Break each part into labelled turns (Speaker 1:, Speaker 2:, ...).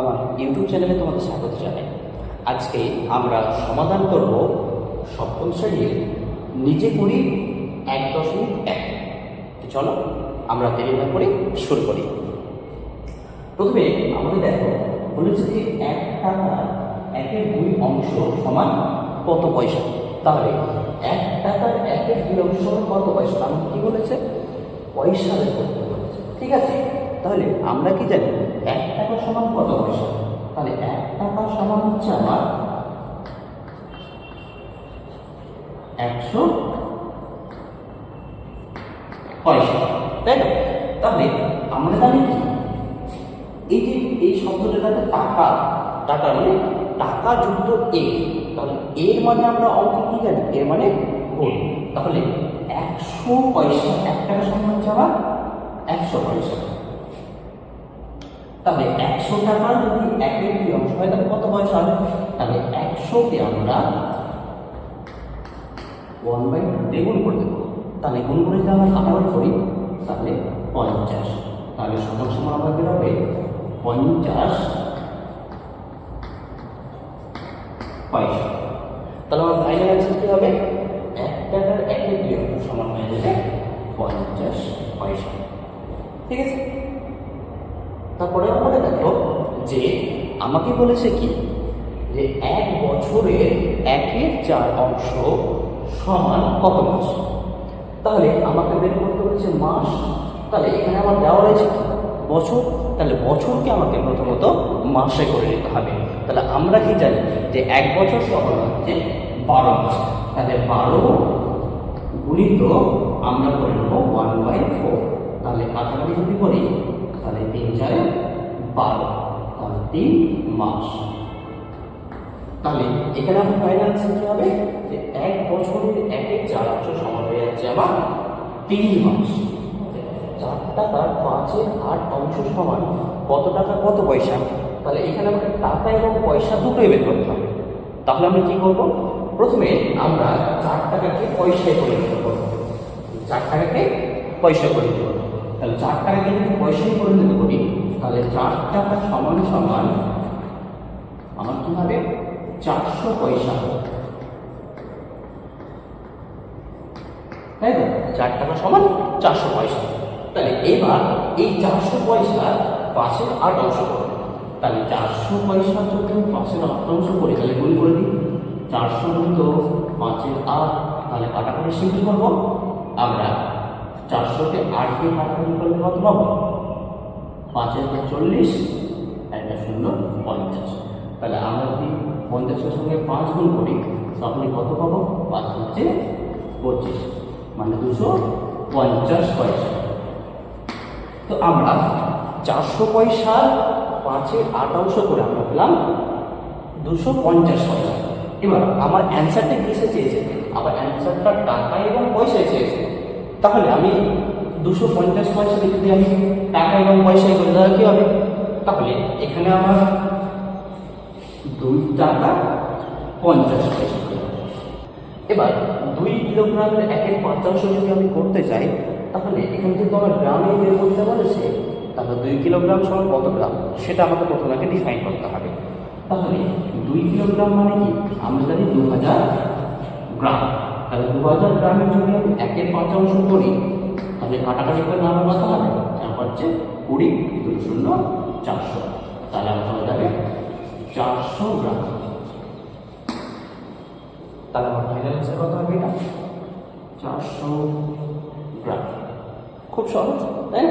Speaker 1: আমার ইউটিউব চ্যানেলে তোমাদের স্বাগত জানাই। আজকে আমরা সমাধান করব সপ্তম শ্রেণির নিজে করি এক দশমিক এক। চলো, আমরা দেরি না করে শুরু করি। প্রথমে আমাদের দেখো বলেছে যে এক টাকা একের দুই অংশ সমান কত পয়সা? তাহলে এক টাকার একের দুই অংশ সমান কত পয়সা? আমাকে কি বলেছে? পয়সা ঠিক আছে? তাহলে আমরা কি জানি? এক টাকা সমান, কত পয়সা? তাহলে এক টাকা সমান হচ্ছে আমার একশো পয়সা, তাই না? তাহলে আমরা জানি কি? এই যে, এই শব্দটা একটা টাকা টাকা মানে টাকা যুক্ত এ, তাহলে এর মানে আমরা অঙ্ক কি জানি? এর মানে গুণ। তাহলে একশো পয়সা, এক টাকা সমান হচ্ছে আবার একশো পয়সা। তাহলে একশো টাকার যদি একের দুই অংশ হয়, তাহলে কত পয়সা হবে? তাহলে একশোকে আমরা ওয়ান বাই দিয়ে গুণ করে দেবো। তাহলে গুণ করে যদি আমরা কাটাবার করি, তাহলে পঞ্চাশ। তাহলে শতাংশ মান আমরা বেরোবে পঞ্চাশ পয়সা। তাহলে আমার ফাইনাল অ্যান্সার কী হবে? এক টাকার একের দুই অংশ সমান হয়ে যাবে পঞ্চাশ পয়সা। ঠিক আছে? তারপরে আমাদের দেখো, যে আমাকে বলেছে কি? যে এক বছরের একের চার অংশ সমান কত মাস? তাহলে আমাকে বের করতে বলেছে মাস। তাহলে এখানে আমার দেওয়া রয়েছে কি? বছর। তাহলে বছরকে আমাকে প্রথমত মাসে করে নিতে হবে। তাহলে আমরা কি জানি যে এক বছর সমান হচ্ছে বারো মাস। তাহলে বারো গুণিত আমরা করে নেব ওয়ান বাই ফোর তাহলে কাছাকাছি যদি করি তাহলে তিন চারে বারো, তাহলে তিন মাস। তাহলে এখানে আমার ফাইনাল আনসার কি হবে যে এক বছরের একের চার অংশ সমান হয়ে যাচ্ছে আমার তিন মাস। চার টাকার পাঁচের আট অংশ সমান কত টাকা, কত পয়সা? তাহলে এখানে আমাকে টাকা এবং পয়সা দুটোই বের করতে হবে। তাহলে আমরা কি করব? প্রথমে আমরা চার টাকাকে পয়সায় পরিণত করব। চার টাকাকে পয়সা পরিণত তাহলে চার টাকাকে যদি পয়সায় পরিণত করি তাহলে চার টাকা সমান সমান আমার কি হবে? চারশো পয়সা। তাই তো? চার টাকা সমান চারশো পয়সা। তাহলে এবার এই চারশো পয়সা পাঁচের আট অংশ করো। তাহলে চারশো পয়সা যদি পাঁচের আট অংশ করি, তাহলে গুণ করে দিই। চারশো গুণিত পাঁচের আট, তাহলে কাটাকাটি সিম্পল করব। আমরা চারশোকে আট দিয়ে করলে কত পাবো পাঁচের পর চল্লিশ, একটা শূন্য পঞ্চাশ। তাহলে আমরা যদি পঞ্চাশের সঙ্গে পাঁচ গুণ করি তখনই কত পাবো? পাঁচ হচ্ছে পঁচিশ মানে দুশো পঞ্চাশ পয়সা। তো আমরা চারশো পয়সার পাঁচের আট করে আমরা পেলাম দুশো পঞ্চাশ পয়সা। এবার আমার অ্যান্সারটা কিসে চেয়েছে? আবার অ্যান্সারটা টাকা এবং পয়সায় চেয়েছে। তাহলে আমি দুশো পঞ্চাশ পয়সাকে যদি আমি টাকা এবং পয়সায় করে দেওয়া কী হবে? তাহলে এখানে আমার দুই টাকা পঞ্চাশ পয়সা এবার দুই কিলোগ্রামের একের পঞ্চাংশ যদি আমি করতে চাই, তাহলে এখানে কিন্তু আমার গ্রামে বের করতে বলেছে, তাহলে দুই কিলোগ্রাম সমান কত গ্রাম? সেটা আমাকে প্রথমে আগে ডিফাইন করতে হবে। তাহলে দুই কিলোগ্রাম মানে কি? আমরা জানি দু হাজার গ্রাম। তাহলে দু হাজার গ্রামের যদি আমি একের পঞ্চাংশ করি, তাহলে কাটাকাটি করে আমার কত হবে? চার হচ্ছে কুড়ি, দুই শূন্য, চারশো। তাহলে আমার হয়ে যাবে? চারশো গ্রাম। তাহলে আমার ফাইনাল অ্যান্সার কত হবে এটা? চারশো গ্রাম। খুব সহজ, তাই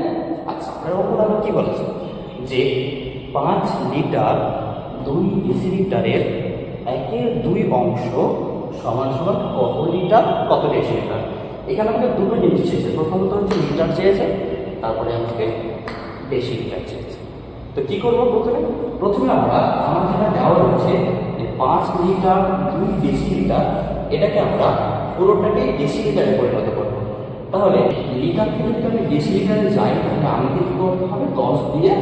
Speaker 1: আচ্ছা আর ওপর আবার কী বলেছে? যে পাঁচ লিটার দুই ডেসিলিটারের একের দুই অংশ সমান সমান কত লিটার, কত ডেসিলিটার এখানে আমাকে দুটো জিনিস চেয়েছে। প্রথমত হচ্ছে লিটার চেয়েছে, তারপরে আমাকে ডেসিলিটার চেয়েছে। তো কী করব প্রথমে? প্রথমে আমরা, আমার যেটা দেওয়া রয়েছে যে পাঁচ লিটার, দুই ডেসিলিটার এটাকে আমরা পুরোটাকে ডেসিলিটারে পরিণত করব। তাহলে লিটার থেকে যদি আমি ডেসিলিটারে যাই, তাহলে আমাকে কী করতে হবে? দশ দিয়ে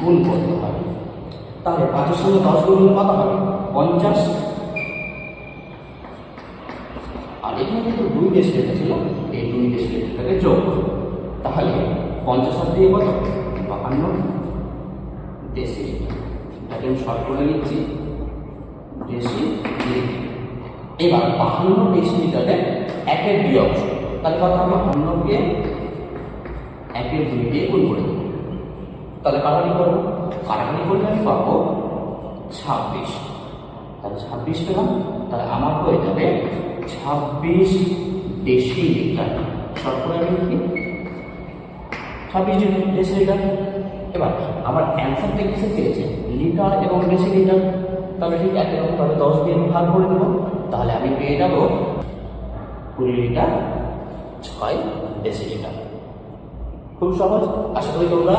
Speaker 1: গুণ করতে হবে। তাহলে পাঁচের সঙ্গে দশ গুণ কত হবে? পঞ্চাশ আর এখানে ডেসিলিটার ছিল, এই দুই ডেসিলিটারটাকে যোগ। তাহলে পঞ্চাশ হাত দিয়ে কত? বাহান্ন। ডেসিলিটার এটাকে আমি শর্ট করে নিচ্ছি। ডেসি এবার বাহান্ন ডেসিমিটারে একের দুই অংশ। তাহলে কথা হবে? অন্যকে একের দুই দিয়ে গুণ করে দেবো। তাহলে কাটাকাটি করব। কাটাকাটি করলে আমি পাবো ছাব্বিশ। তাহলে ছাব্বিশ পেলাম। তাহলে আমার হয়ে যাবে ছাব্বিশ দেশি লিটার শর্ট করে আমি লিখি, ছাব্বিশ দেশি লিটার এবার আমার অ্যান্সারটা কিসে চেয়েছে? লিটার এবং দেশি লিটার তাহলে ঠিক একই রকম তাহলে দশ দিয়ে আমি ভাগ করে দেবো। তাহলে আমি পেয়ে যাব কুড়ি লিটার, ছয় দেশি লিটার। খুব সহজ। আশা করি তোমরা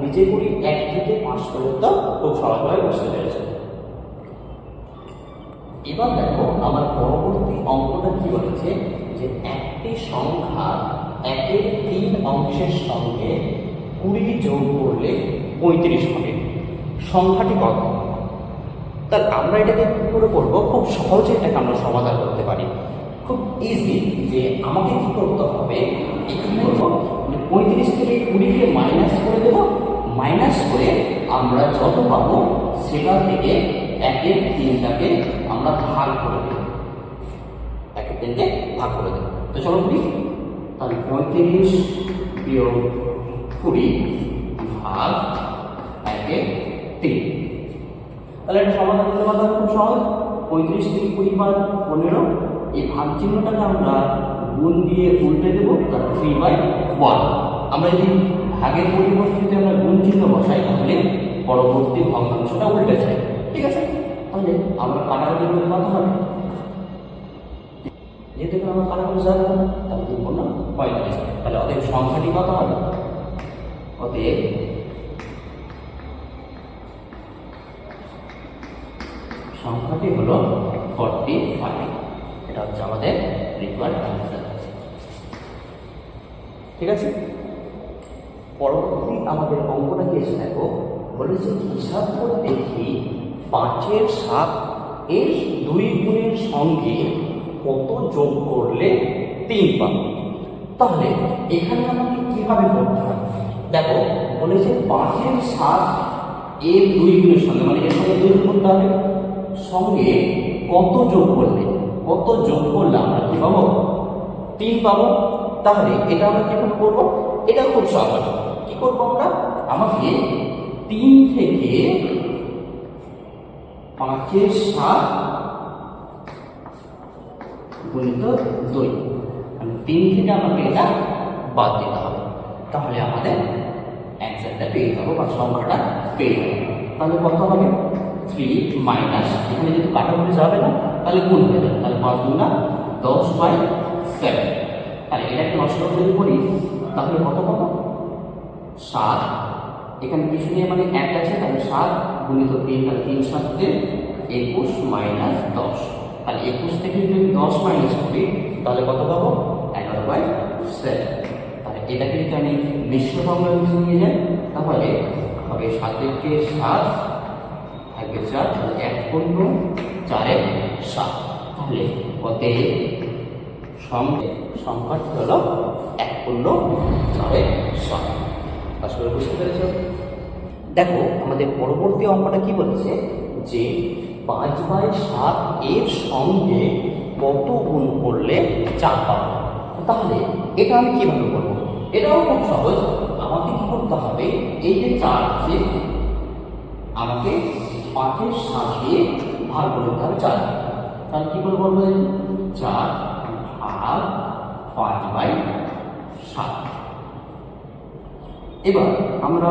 Speaker 1: নিজে করি এক থেকে পাঁচ পর্যন্ত খুব সহজভাবে বুঝতে পেরেছ। এবার দেখো আমার পরবর্তী অঙ্কটা কি বলেছে? যে একটি সংখ্যা একের তিন অংশের সঙ্গে কুড়ি যোগ করলে পঁয়ত্রিশ হবে। সংখ্যাটি কত? তাহলে আমরা এটাকে কি করে করব? খুব সহজে এটাকে আমরা সমাধান করতে পারি। খুব ইজি যে আমাকে কি করতে হবে? এখানে মানে পঁয়ত্রিশ থেকে কুড়িকে মাইনাস করে দেব। মাইনাস করে আমরা যত পাবো, সেটা থেকে একের তিনটাকে আমরা ভাগ করে দেব। তিনটে ভাগ করে দেবো। তো চলো কুড়ি তাহলে পঁয়ত্রিশ বিয়োগ কুড়ি ভাগ একের তিন। তাহলে এটা সমাধান করতে পারতাম খুব সহজ। পঁয়ত্রিশ থেকে কুড়ি ভাগ পনেরো, এই ভাগ চিহ্নটাকে আমরা গুণ দিয়ে উল্টে দেবো তার থ্রি বাই ওয়ান আমরা যদি ভাগের পরিবর্তে আমরা গুণ চিহ্ন বসাই, তাহলে পরবর্তী ভগ্নাংশটা উল্টে যায়। ঠিক আছে? তাহলে আমরা কাটাকাটি করে কত হবে? যেহেতু এখানে আমরা কাটাকাটি যাবে না তাহলে দুই পূর্ণ পঁয়ত্রিশ তাহলে অতএব সংখ্যাটি কত হবে? অতএব সংখ্যাটি হলো ফর্টি ফাইভ এটা হচ্ছে আমাদের রিকোয়ার্ড অ্যান্সার ঠিক আছে? পরবর্তী আমাদের অঙ্কটা কি এসে দেখো? বলেছে হিসাব করে দেখি পাঁচের সাত এর দুই গুণের সঙ্গে কত যোগ করলে তিন পাবো। তাহলে এখানে আমাকে কীভাবে করতে হয়? দেখো, বলেছে পাঁচের সাত এর দুই গুণের সঙ্গে মানে এর সঙ্গে দুই করতে সঙ্গে কত যোগ করলে? কত যোগ করলে আমরা কি পাবো? তিন পাবো। তাহলে এটা আমরা কীভাবে করব? এটা খুব সহজ। কি করব আমরা? আমাকে তিন থেকে পাঁচের সাত গুণিত দুই। মানে তিন থেকে আমাকে এটা বাদ দিতে হবে। তাহলে আমাদের অ্যান্সারটা পেয়ে যাব বা সংখ্যাটা পেয়ে যাব। তাহলে কত হবে? থ্রি মাইনাস, এখানে যদি কাটাকুটি যাবে না, তাহলে গুণ হয়ে যাবে। তাহলে পাঁচ গুণা দশ বাই সেভেন তাহলে এটাকে নষ্ট যদি করি, তাহলে কত পাবো? সাত। এখানে কিছু নিয়ে মানে এক আছে, তাহলে সাত গুণিত তিন, তাহলে তিন সাতকে একুশ মাইনাস দশ। তাহলে একুশ থেকে যদি দশ মাইনাস করি, তাহলে কত পাবো? এগারো বাই সেভেন তাহলে এটাকে যদি আমি মিশ্র বাংলা নিয়ে যাই, তাহলে হবে সাতেরকে সাত, থাকবে চার এক পূর্ণ চারে সাত। তাহলে অতএব সংখ্যাটি হলো? এক পূর্ণ চারে সাত। আসলে বুঝতে পেরেছ? দেখো, আমাদের পরবর্তী অঙ্কটা কি বলেছে? যে পাঁচ বাই সাত এর সঙ্গে কত গুণ করলে চার পাবো? তাহলে এটা আমি কীভাবে করব? এটাও খুব সহজ। আমাকে কী করতে হবে? এই যে চার আছে আমাকে পাঁচের দিয়ে ভাগ করে দিতে হবে চার। তাহলে কি করে বলব? চার ভাগ পাঁচ বাই সাত। এবার আমরা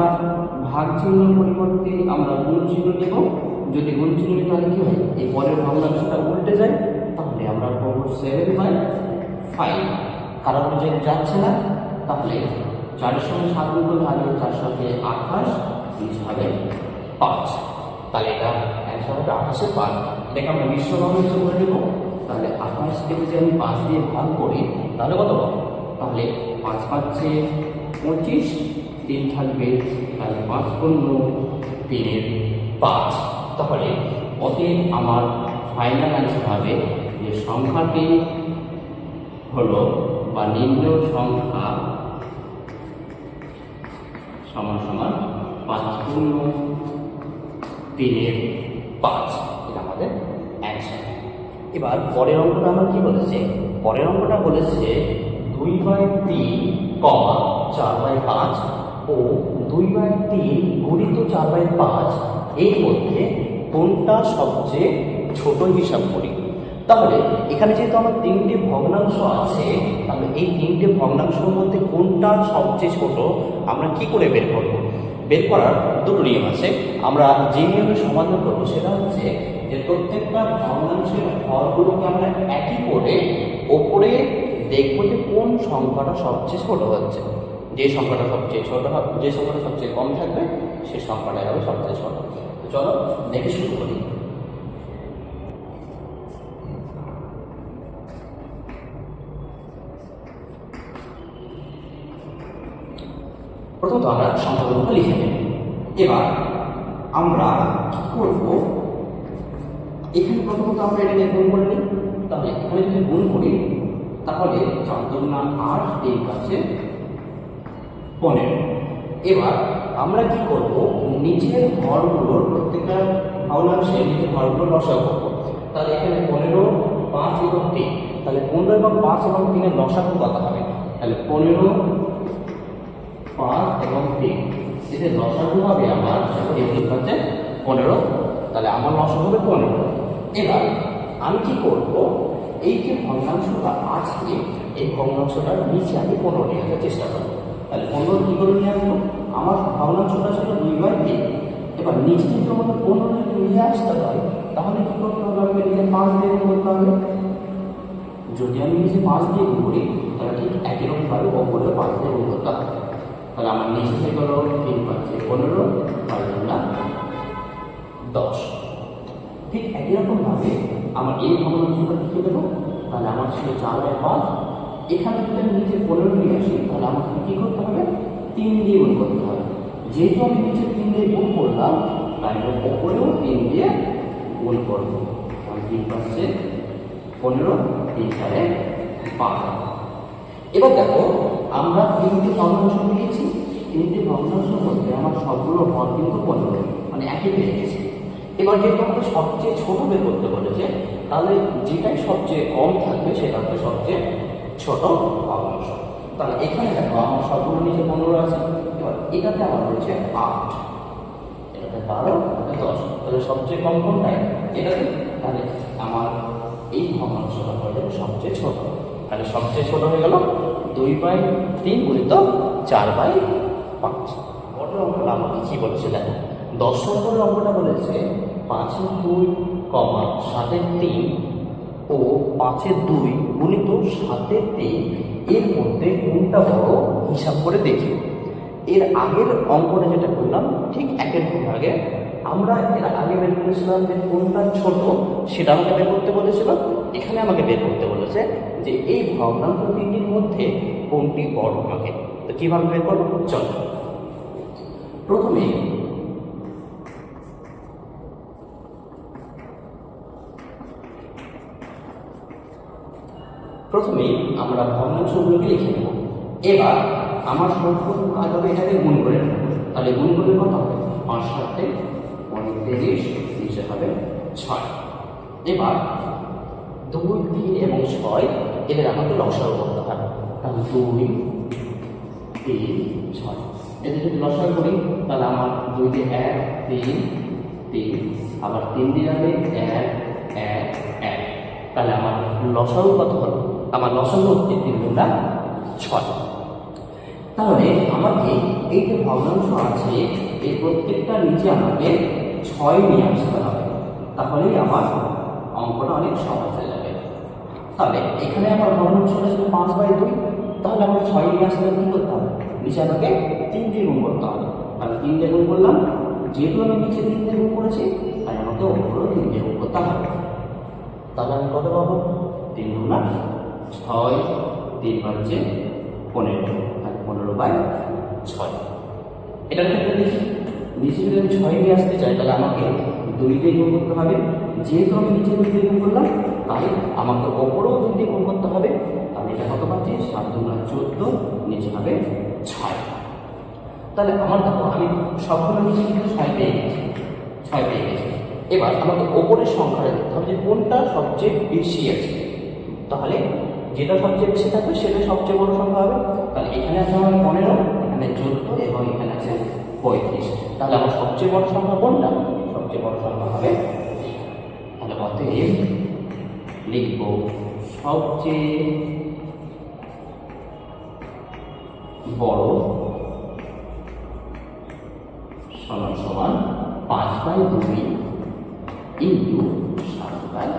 Speaker 1: ভাগ চিহ্ন পরিবর্তে আমরা গুণ চিহ্ন নেব। যদি গুণ চিহ্ন তাহলে কি হয়? এই পরের ভগ্নাংশটা উল্টে যায়, তাহলে আমরা পাবো সেভেন বাই ফাইভ কারণ যে যাচ্ছে না, তাহলে চারের সঙ্গে সাত গুণ আগে চার সাথে আঠাশ নিচে হবে পাঁচ। তাহলে এটা অ্যান্সার হবে আঠাশে পাঁচ। এটাকে আমরা মিশ্র ভগ্নাংশ করে নেব, তাহলে আঠাশকে যদি আমি পাঁচ দিয়ে ভাগ করি, তাহলে কত তাহলে পাঁচ পাঁচে পঁচিশ, তিন থাকবে তাহলে পাঁচ পূর্ণ তিনের পাঁচ। তাহলে অতএব আমার ফাইনাল অ্যান্সার হবে যে সংখ্যাটি হলো বা নিম্ন সংখ্যা সমান সমান পাঁচ শূন্য তিনের পাঁচ। এটা আমাদের অ্যান্সার এবার পরের অঙ্কটা আমার কি বলেছে? পরের অঙ্কটা বলেছে দুই বাই তিন কমা চার বাই পাঁচ ও দুই বাই তিন গুণিত চার বাই পাঁচ। এর মধ্যে কোনটা সবচেয়ে ছোট হিসাব করি? তাহলে এখানে যেহেতু আমার তিনটে ভগ্নাংশ আছে, তাহলে এই তিনটে ভগ্নাংশের মধ্যে কোনটা সবচেয়ে ছোট? আমরা কি করে বের করব? বের করার দুটো নিয়ম আছে। আমরা যে নিয়মে সমাধান করব সেটা হচ্ছে যে প্রত্যেকটা ভগ্নাংশের হরগুলোকে আমরা একই করে ওপরে দেখব যে কোন সংখ্যাটা সবচেয়ে ছোট হচ্ছে। যে সংখ্যাটা সবচেয়ে ছোট হবে যে সংখ্যাটা সবচেয়ে কম থাকবে, সে সংখ্যাটাই হবে সবচেয়ে ছোট। চলো, দেখে শুরু করি। প্রথমত আমরা সংখ্যাগুলোকে লিখে নেব এবার আমরা কি করব? এখানে প্রথমত আমরা এটাকে গুণ করে নিই। তাহলে এখানে যদি গুণ করি, তাহলে দুগুণা আট তিন কাছে পনেরো। এবার আমরা কি করব? নিচের ঘরগুলোর প্রত্যেকটা ভগ্নাংশে নিচের ঘরগুলো লসা করব। তাহলে এখানে পনেরো, পাঁচ এবং তিন। তাহলে পনেরো এবং পাঁচ এবং তিনের লসাগু কত হবে? তাহলে পনেরো, পাঁচ এবং তিন। এতে লসাগু হবে আমার হচ্ছে পনেরো। তাহলে আমার লসাগু হবে পনেরো। এবার আমি কি করব? এই যে ভগ্নাংশটা আছে এই ভগ্নাংশটার নিচে আমি পনেরো নিয়ে চেষ্টা করব। তাহলে পনেরো কী করে নিয়ে আসব। আমার ভগ্নাংশটা ছিল দুই বাই তিন এবার নিচে যদি আমাকে পনেরো যদি নিয়ে আসতে হয়, তাহলে কী করতে হবে? আমাকে নিজে পাঁচ দিয়ে করতে হবে। যদি আমি নিজে পাঁচ দিয়ে করি, তাহলে ঠিক একই রকমভাবে অপরে পাঁচ দিয়ে করতে হবে। তাহলে আমার নিচে থেকে হলো তিন পাঁচে পনেরো, পাঁচ না, দশ। ঠিক একই রকমভাবে আমার এই ভগ্নাংশটা লিখে দেবো। তাহলে আমার ছিল চার বাই পাঁচ এখানে যদি আমি নিচে পনেরো নিয়ে আসি, তাহলে আমাকে কী করতে হবে? তিন দিয়ে গুণ করতে হবে। যেহেতু আমি নিচে তিন দিয়ে গুণ করলাম, তাই ওপরেও তিন দিয়ে গুণ করব। আমি তিন পাচ্ছে পনেরো, তিন চারে পাঁচ। এবার দেখো, আমরা তিনটে ভগ্নাংশ নিয়েছি। তিনটে ভগ্নাংশের মধ্যে আমার সবগুলো ভর কিন্তু পনেরো মানে একই পেয়ে গেছে। এবার যেহেতু আমাকে সবচেয়ে ছোট বের করতে বলেছে, তাহলে যেটাই সবচেয়ে কম থাকবে, সেটা হচ্ছে সবচেয়ে ছোট ভগ্নাংশ তাহলে এখানে দেখো আমার সবগুলো নিচে পনেরো আছে। এবার এটাতে আমার রয়েছে আট। এটাতে বারো দশ। তাহলে সবচেয়ে কম কোনটাই এটাতে। তাহলে আমার এই ভগ্নাংশটা হয়ে যাবে সবচেয়ে ছোট। তাহলে সবচেয়ে ছোট হয়ে গেল দুই বাই তিন গুণিত চার বাই পাঁচ। বড় অঙ্কটা আমাকে কী বলেছে দেখো? দশ নম্বরের অঙ্কটা বলেছে পাঁচের দুই কমা সাতের তিন ও পাঁচের দুই গুণিত সাতের তিন। এর মধ্যে কোনটা বড়? হিসাব করে দেখি। এর আগের অঙ্কটা যেটা করলাম, ঠিক একের আগে আমরা এর আগে বের করেছিলাম যে কোনটা ছোট, সেটা আমাকে বের করতে বলেছিল। এখানে আমাকে বের করতে বলেছে যে এই ভগ্নাংশ তিনটির মধ্যে কোনটি বড় আমাকে তো কীভাবে বের করব? চলো। প্রথমে প্রথমে আমরা ভগ্নাংশগুলোকে লিখে নেব। এবার আমার সর্বপ্রথম কাজ হবে এটাকে গুণ করে নেব। তাহলে গুণ করলে কত হবে? পাঁচ সাথে পঁয়ত্রিশ, নিচে হবে ছয়। এবার দুই তিন এবং ছয়, এদের আমাকে লসাগু করতে হবে। তাহলে দুই, তিন, ছয়। এদের যদি লসাগু করি, তাহলে আমার দুই দিয়ে এক, তিন তিন। আবার তিন দিয়ে যাবে এক এক এক। তাহলে আমার লসাগু কত হলো আমার লসাগু হচ্ছে তিন গুণটা ছয়। তাহলে আমাকে এই যে ভগ্নাংশ আছে, এই প্রত্যেকটা নিচে আমাকে ছয় নিয়ে আসতে হবে। তাহলেই আমার অঙ্কটা অনেক সহজ হয়ে যাবে। তাহলে এখানে আমার ভগ্নাংশটা ছিল পাঁচ বাই দুই, তাহলে আমাকে ছয় নিয়ে আসতে কী করতে হবে? নিচে আমাকে তিন দিয়ে গুণ করতে হবে। তাহলে তিন দিয়ে গুণ করলাম, যেহেতু আমি নিচে তিন দিয়ে গুণ করেছি, তাই আমাকে ওপরেও তিন দিয়ে গুণ করতে হবে। তাহলে আমি কত পাবো? তিন গুণা ছয়, তিন হচ্ছে পনেরো আর পনেরো বাই ছয়। এটার ক্ষেত্রে দেখি নিচে যদি আমি ছয় নিয়ে আসতে চাই, তাহলে আমাকে দুই দিয়ে গুণ করতে হবে। যেহেতু আমি নিচে দুই দিয়ে গুণ করলাম তাই আমাকে ওপরেও দুই দিয়ে গুণ করতে হবে। তাহলে এটা কত পাচ্ছি? সাত দুগুণা চোদ্দ, নিচে হবে ছয়। তাহলে আমার দেখো, আমি সবগুলো নিচে কিন্তু ছয় পেয়ে গেছি। ছয় পেয়ে গেছি। এবার আমাকে ওপরের সংখ্যাটা দেখতে হবে যে কোনটা সবচেয়ে বেশি আছে। তাহলে যেটা সবচেয়ে বেশি থাকবে, সেটা সবচেয়ে বড় সংখ্যা হবে। তাহলে এখানে আছে আমার পনেরো, এখানে চোদ্দ এবং এখানে আছে পঁয়ত্রিশ। তাহলে আমার সবচেয়ে বড় সংখ্যা কোনটা? সবচেয়ে বড় সংখ্যা হবে, তাহলে অতএব লিখব সবচেয়ে বড় সমান সমান পাঁচ বাই দুই ইন্টু সাত বাই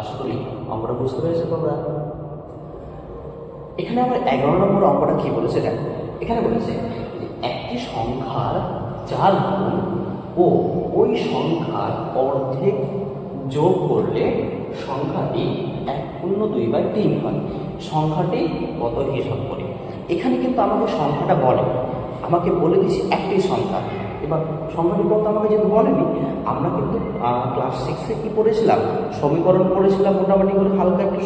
Speaker 1: আশা করি অঙ্কটা বুঝতে পেরেছ তোমরা? এখানে আমার এগারো নম্বর অঙ্কটা কি বলেছে দেখো। এখানে বলেছে একটি সংখ্যার গুণ ও ওই সংখ্যার অর্ধেক যোগ করলে সংখ্যাটি এক পূর্ণ দুই বাই তিন হয়। সংখ্যাটি কত হিসাব করি। এখানে কিন্তু আমাকে সংখ্যাটা বলে। আমাকে বলে দিচ্ছে একটি সংখ্যা। এবার সংখ্যাটি কত আমাকে যেহেতু বলেনি, আমরা কিন্তু ক্লাস সিক্সে কি পড়েছিলাম? সমীকরণ পড়েছিলাম মোটামুটি করে হালকা একটু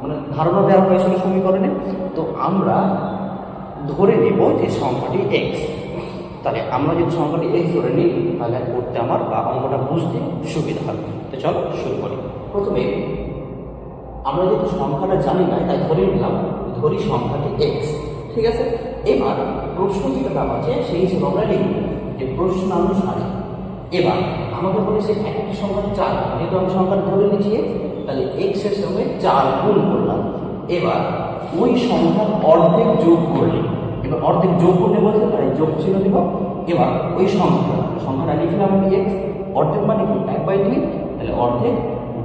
Speaker 1: মানে ধারণা দেওয়া হয়েছিল সমীকরণে। তো আমরা ধরে নেব যে সংখ্যাটি এক্স তাহলে আমরা যদি সংখ্যাটি এক্স ধরে নিই, তাহলে করতে আমার বা অঙ্কটা বুঝতে সুবিধা হবে। তো চলো শুরু করি। প্রথমে আমরা যেহেতু সংখ্যাটা জানি না, তাই ধরে নিলাম, ধরি সংখ্যাটি এক্স ঠিক আছে? এবার প্রশ্ন যেটা দেওয়া আছে সেই হিসেবে আমরা লিখব যে প্রশ্ন অনুসারে এবার আমাকে বলেছে একটি সংখ্যা চার যেহেতু আমি সংখ্যাটা ধরে নিয়েছি x, তাহলে এক্সের সঙ্গে চার গুণ করলাম। এবার ওই সংখ্যার অর্ধেক যোগ করলে এবার অর্ধেক যোগ করলে বলতে পারে যোগ ছিল দিব। এবার ওই সংখ্যা সংখ্যাটা লিখলাম আমি এক্স অর্ধেক মানে কি? এক বাই দুই তাহলে অর্ধেক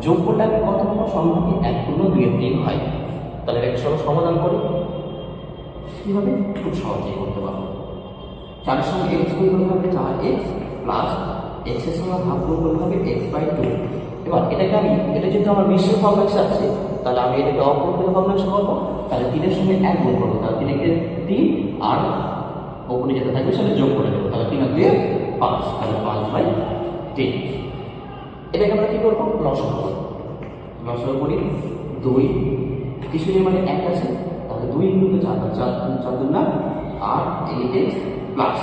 Speaker 1: যোগ করলে আমি কত সংখ্যাটি এক পূর্ণ দুইয়ের তিন হয়। তাহলে এটাকে সব সমাধান করি। কীভাবে? খুব সহজেই করতে পারব। চারের সঙ্গে এক্স গুণ করতে হবে চার এক্স প্লাস এক্সের সঙ্গে হাফ গুণ করতে হবে এক্স বাই টু এবার এটাকে আমি, এটা যেহেতু আমার মিশ্র ভগ্নাংশ আছে, তাহলে আমি এটাকে অপরিকৃত ভগ্নাংশ করব। তাহলে তিনের সঙ্গে এক গুণ করব। তাহলে তিনকে তিন আর ওপরে যেটা থাকবে সেটা যোগ করে দেবো। তাহলে তিন আর দুয়ে পাঁচ, তাহলে পাঁচ বাই তিন এটাকে আমরা কী করব? লসক করব। করি দুই। কিছু মানে এক আছে। দুই ইন্টু চার চার চার না? আর এইট এক্স প্লাস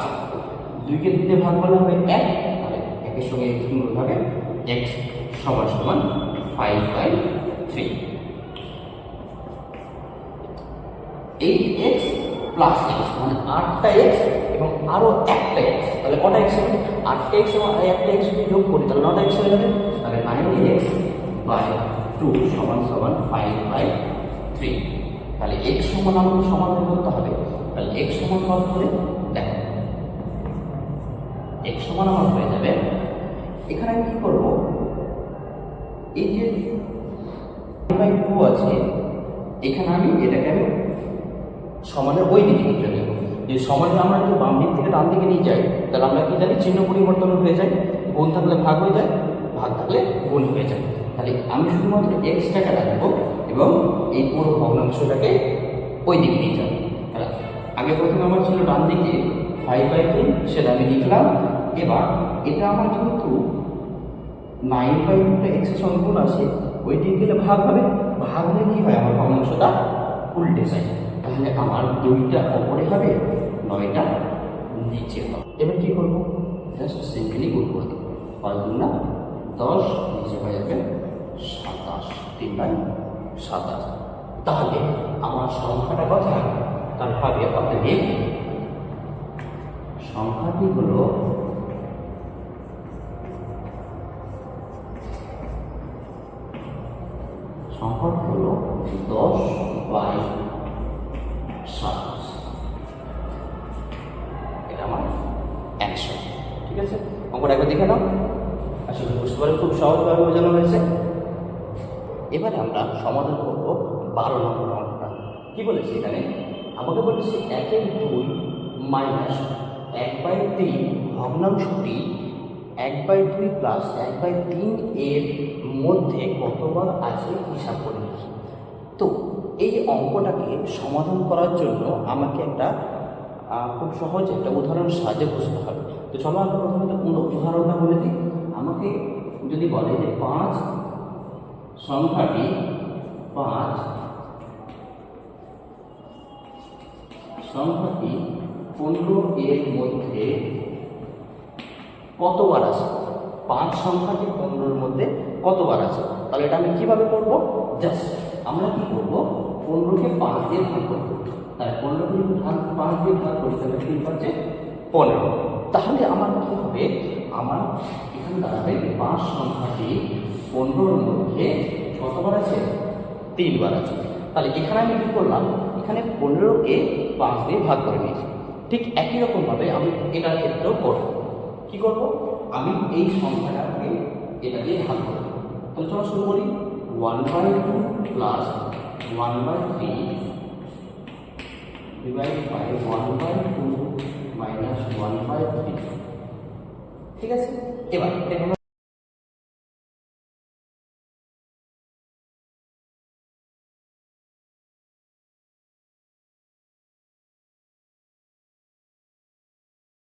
Speaker 1: দুইকে দিতে ভাগ করলে হবে এক, তাহলে একের সঙ্গে এক্স গুণ হবে এক্স সমান সমান five by three eight x plus x মানে আটটা এক্স এবং আরও একটা এক্স তাহলে কটা এক্স হবে? আটটা এক্স এবং একটা এক্স যদি যোগ করি, তাহলে নটা এক্স হয়ে যাবে? তাহলে নাইন এক্স বাই টু সমান সমান ফাইভ বাই থ্রি তাহলে এক সমান আমাকে সমাধান করতে হবে। তাহলে এক সমান কত করে দেখো এক সমান আমার হয়ে যাবে। এখানে আমি কী করব? এই যে বাই টু আছে, এখানে আমি এটাকে আমি সমানের ওই দিকে নিয়ে চলে যদি সমানে আমরা যদি বাম দিক থেকে ডান দিকে নিয়ে যাই, তাহলে আমরা কি জানি চিহ্ন পরিবর্তন হয়ে যায়, গুণ থাকলে ভাগ হয়ে যায়, ভাগ থাকলে গুণ হয়ে যায়। তাহলে আমি শুধুমাত্র এক্সটাকে রাখব এবং এই পুরো ভগ্নাংশটাকে ওই দিকে নিয়ে যাব আগে প্রথমে আমার ছিল ডান দিকে ফাইভ বাই তিন সেটা আমি লিখলাম। এবার এটা আমার যেহেতু নাইন বাই টুটা এক্সের গুণ আছে ওই দিক দিলে ভাগ হবে। ভাগ হলে কী হয়? আমার ভগ্নাংশটা উল্টে যায়। তাহলে আমার দুইটা ওপরে হবে, নয়টা নিচে হবে। এবার কী করব? জাস্ট সিম্পলি গুণ করে দেবো। পাঁচ না, দশ, নিচে হয়ে যাবে সাতাশ। তিন বাই সাতাশ। তাহলে আমার সংখ্যাটা কথা তার অতএব সংখ্যাটি হলো? সংখ্যাটা হলো দশ বাই সাত। এটা আমার ঠিক আছে? অঙ্কটা একবার দেখে নাও। বুঝতে খুব বোঝানো হয়েছে। এবারে আমরা সমাধান করব বারো নম্বর অঙ্কটা কি বলেছি এখানে? আমাকে বলেছে একের দুই মাইনাস এক বাই তিন ভগ্নাংশটি এক বাই দুই প্লাস এক বাই তিন এর মধ্যে কতবার আছে হিসাব করে তো এই অঙ্কটাকে সমাধান করার জন্য আমাকে একটা খুব সহজ একটা উদাহরণ সাহায্যে বুঝতে হবে। তো চলো আমরা প্রথমে উদাহরণটা বলে দিই। আমাকে যদি বলে যে পাঁচ সংখ্যাটি পাঁচ সংখ্যাটি পনেরো এর মধ্যে কতবার আছে? পাঁচ সংখ্যাটি পনেরোর মধ্যে কতবার আছে? তাহলে এটা আমি কীভাবে করব? জাস্ট আমরা কি করব? পনেরোকে পাঁচ দিয়ে ভাগ করব। তাহলে পনেরোকে ভাগ, পাঁচ দিয়ে ভাগ করি, তাহলে তিন পাঁচে পনেরো। তাহলে আমার কি হবে? আমার এখানে দাঁড়াবে পাঁচ সংখ্যাটি পনেরোর মধ্যে কতবার আছে? তিনবার আছে। তাহলে এখানে আমি কী করলাম? এখানে পনেরোকে পাঁচ দিয়ে ভাগ করে নিয়েছি। ঠিক একই রকমভাবে আমি এটার ক্ষেত্রেও করব। কি করব? আমি এই সংখ্যাটাকে এটা দিয়ে ভাগ করব তাহলে চলো শুরু করি। One by two plus one by three divide by one by two minus one by three. ঠিক আছে? এবার